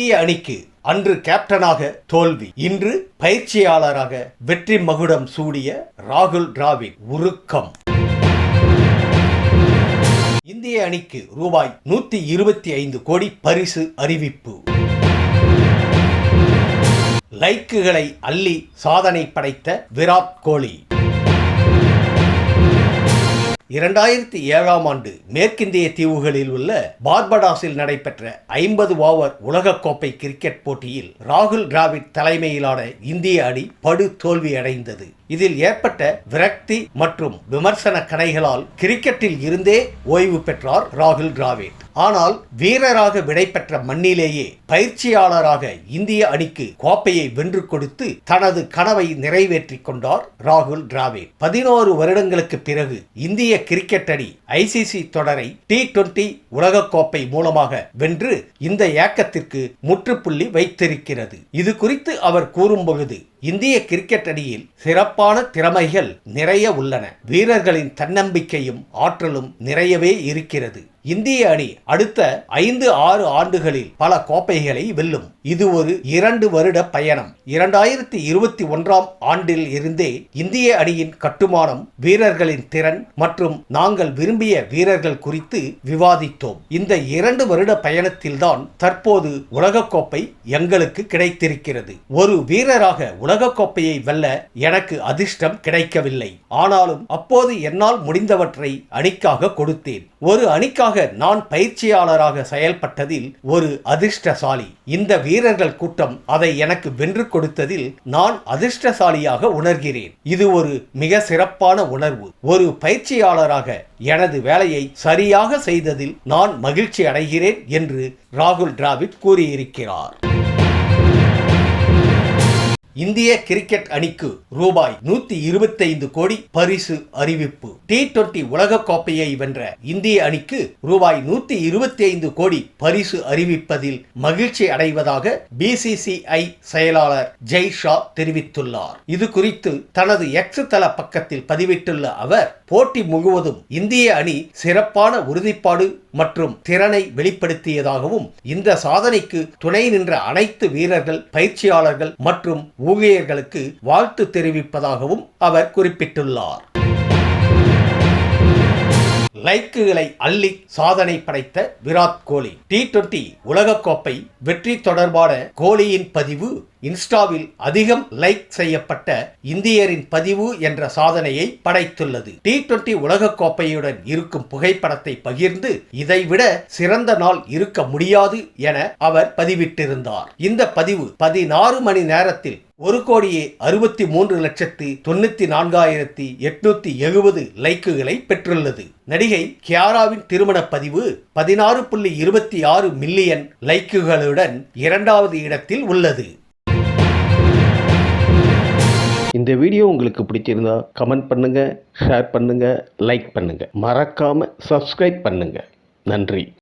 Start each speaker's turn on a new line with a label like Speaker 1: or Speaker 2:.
Speaker 1: இந்திய அணிக்கு அன்று கேப்டனாக தோல்வி இன்று பயிற்சியாளராக வெற்றி மகுடம் சூடிய ராகுல் டிராவிட் உருக்கம். இந்திய அணிக்கு ரூபாய் நூத்தி இருபத்தி ஐந்து கோடி பரிசு அறிவிப்பு. லைக்குகளை அள்ளி சாதனை படைத்த விராட் கோலி. இரண்டாயிரத்தி ஏழாம் ஆண்டு மேற்கிந்திய தீவுகளில் உள்ள பார்படாஸில் நடைபெற்ற ஐம்பது ஓவர் உலகக்கோப்பை கிரிக்கெட் போட்டியில் ராகுல் டிராவிட் தலைமையிலான இந்திய அணி படு தோல்வியடைந்தது இதில் ஏற்பட்ட விரக்தி மற்றும் விமர்சன கணைகளால் கிரிக்கெட்டில் இருந்தே ஓய்வு பெற்றார் ராகுல் டிராவிட். ஆனால் வீரராக விடைபெற்ற மண்ணிலேயே பயிற்சியாளராக இந்திய அணிக்கு கோப்பையை வென்று கொடுத்து தனது கனவை நிறைவேற்றிக் கொண்டார் ராகுல் டிராவிட். பதினோரு வருடங்களுக்கு பிறகு இந்திய கிரிக்கெட் அணி ஐசிசி தொடரை டி டுவெண்டி உலகக்கோப்பை மூலமாக வென்று இந்த ஏக்கத்திற்கு முற்றுப்புள்ளி வைத்திருக்கிறது. இது குறித்து அவர் கூறும்பொழுது இந்திய கிரிக்கெட் அணியில் சிறப்பான திறமைகள் நிறைய உள்ளன. வீரர்களின் தன்னம்பிக்கையும் ஆற்றலும் நிறையவே இருக்கிறது. இந்திய அணி அடுத்த ஐந்து ஆறு ஆண்டுகளில் பல கோப்பைகளை வெல்லும். இது ஒரு இரண்டு வருட பயணம். இரண்டாயிரத்தி இருபத்தி ஒன்றாம் ஆண்டில் இருந்தே இந்திய அணியின் கட்டுமானம் வீரர்களின் திறன் மற்றும் நாங்கள் விரும்பிய வீரர்கள் குறித்து விவாதித்தோம். இந்த இரண்டு வருட பயணத்தில்தான் தற்போது உலகக்கோப்பை எங்களுக்கு கிடைத்திருக்கிறது. ஒரு வீரராக உலகக்கோப்பையை வெல்ல எனக்கு அதிர்ஷ்டம் கிடைக்கவில்லை. ஆனாலும் அப்போது என்னால் முடிந்தவற்றை அணிக்காக கொடுத்தேன். ஒரு அணிக்காக நான் பயிற்சியாளராக செயல்பட்டதில் ஒரு அதிர்ஷ்டசாலி. இந்த வீரர்கள் கூட்டம் அதை எனக்கு வென்று கொடுத்ததில் நான் அதிர்ஷ்டசாலியாக உணர்கிறேன். இது ஒரு மிக சிறப்பான உணர்வு. ஒரு பயிற்சியாளராக எனது வேலையை சரியாக செய்ததில் நான் மகிழ்ச்சி அடைகிறேன் என்று ராகுல் டிராவிட் கூறியிருக்கிறார். இந்திய கிரிக்கெட் அணிக்கு ரூபாய் நூத்தி இருபத்தைந்து கோடி பரிசு அறிவிப்பு. டி டுவெண்டி உலக கோப்பையை வென்ற இந்திய அணிக்கு ரூபாய் நூத்தி இருபத்தி ஐந்து கோடி பரிசு அறிவிப்பதில் மகிழ்ச்சி அடைவதாக பிசிசிஐ செயலாளர் ஜெய் ஷா தெரிவித்துள்ளார். இது குறித்து தனது எக்ஸ் தள பக்கத்தில் பதிவிட்டுள்ள அவர் போட்டி முழுவதும் இந்திய அணி சிறப்பான உறுதிப்பாடு மற்றும் திறனை வெளிப்படுத்தியதாகவும் இந்த சாதனைக்கு துணை நின்ற அனைத்து வீரர்கள் பயிற்சியாளர்கள் மற்றும் ஊழியர்களுக்கு வாழ்த்து தெரிவிப்பதாகவும் அவர் குறிப்பிட்டுள்ளார். லைக்குகளை அள்ளி சாதனை படைத்த விராட் கோலி டி டுவெண்டி உலகக்கோப்பை வெற்றி தொடர்பான கோலியின் பதிவு இன்ஸ்டாவில் அதிகம் லைக் செய்யப்பட்ட இந்தியரின் பதிவு என்ற சாதனையை படைத்துள்ளது. டி டுவெண்டி உலகக்கோப்பையுடன் இருக்கும் புகைப்படத்தை பகிர்ந்து இதைவிட சிறந்த நாள் இருக்க முடியாது என அவர் பதிவிட்டிருந்தார். இந்த பதிவு பதினாறு மணி நேரத்தில் ஒரு கோடியே அறுபத்தி மூன்று லட்சத்து தொண்ணூத்தி நான்காயிரத்தி எட்நூத்தி எழுபது லைக்குகளை பெற்றுள்ளது. நடிகை கியாராவின் திருமண பதிவு பதினாறு புள்ளி இருபத்தி ஆறு மில்லியன் லைக்குகளுடன் இரண்டாவது இடத்தில் உள்ளது.
Speaker 2: இந்த வீடியோ உங்களுக்கு பிடிச்சிருந்தா கமெண்ட் பண்ணுங்க ஷேர் பண்ணுங்க லைக் பண்ணுங்க. மறக்காம சப்ஸ்கிரைப் பண்ணுங்க. நன்றி.